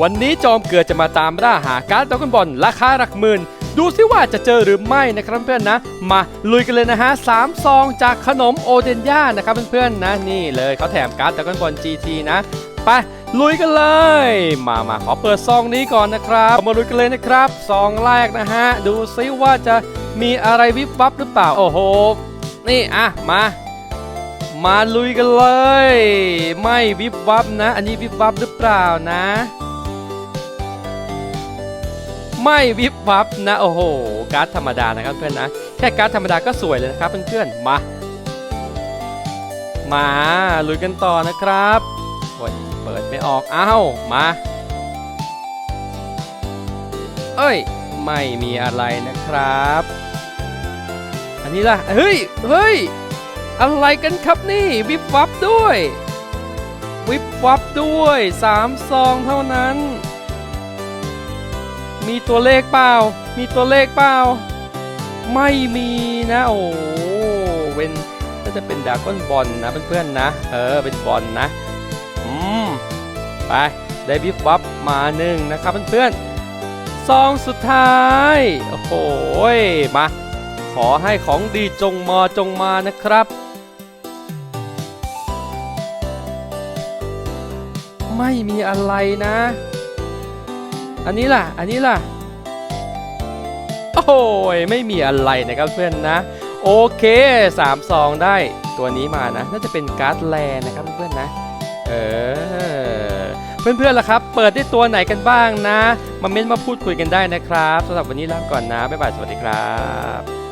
วันนี้จอมเกิดจะมาตามล่าหาการ์ดดราก้อนบอลราคาหลักหมื่น ดูซิว่าจะเจอหรือไม่นะครับเพื่อนนะ มาลุยกันเลยนะฮะสามซองจากขนมโอเดนย่านะครับเพื่อนๆนะนี่เลยเขาแถมการ์ดดราก้อนบอล GT นะไปลุยกันเลย มามาขอเปิดซองนี้ก่อนนะครับ มาลุยกันเลยนะครับซองแรกนะฮะ ดูซิว่าจะมีอะไรวิบวับหรือเปล่า โอ้โห นี่อะมา มาลุยกันเลย ไม่วิบวับนะ อันนี้วิบวับหรือเปล่านะ ไม่วิบวับนะโอ้โหการ์ดธรรมดานะครับเพื่อนนะแค่การ์ดธรรมดาก็สวยเลยนะครับเพื่อนๆมา มาลุยกันต่อนะครับโอ้ยเปิดไม่ออกอ้าวมาเอ้ยไม่มีอะไรนะครับ อันนี้ล่ะเฮ้ยเฮ้ยอะไรกันครับนี่วิบวับด้วย วิบวับด้วยสามซองเท่านั้น มีตัวเลขเปล่า มีตัวเลขเปล่า ไม่มีนะ โอ้เว้นก็จะเป็นดาก้อนบอลนะเพื่อนๆนะ เออ เป็นบอลนะ อืม ไป ได้วิบวับมาหนึ่งนะครับเพื่อนๆซองสุดท้าย โอ้โห มา ขอให้ของดีจงมาจงมานะครับ ไม่มีอะไรนะ อันนี้ล่ะ อันนี้ล่ะ โอ้ย ไม่มีอะไรนะครับเพื่อนนะ โอเค3ซองได้ตัวนี้มานะ น่าจะเป็นการ์ดแลนะครับเพื่อนๆนะ เออ เพื่อนๆล่ะครับ เปิดได้ตัวไหนกันบ้างนะ มาเม้นมาพูดคุยกันได้นะครับสำหรับวันนี้ลาก่อนนะ บ๊ายบาย สวัสดีครับ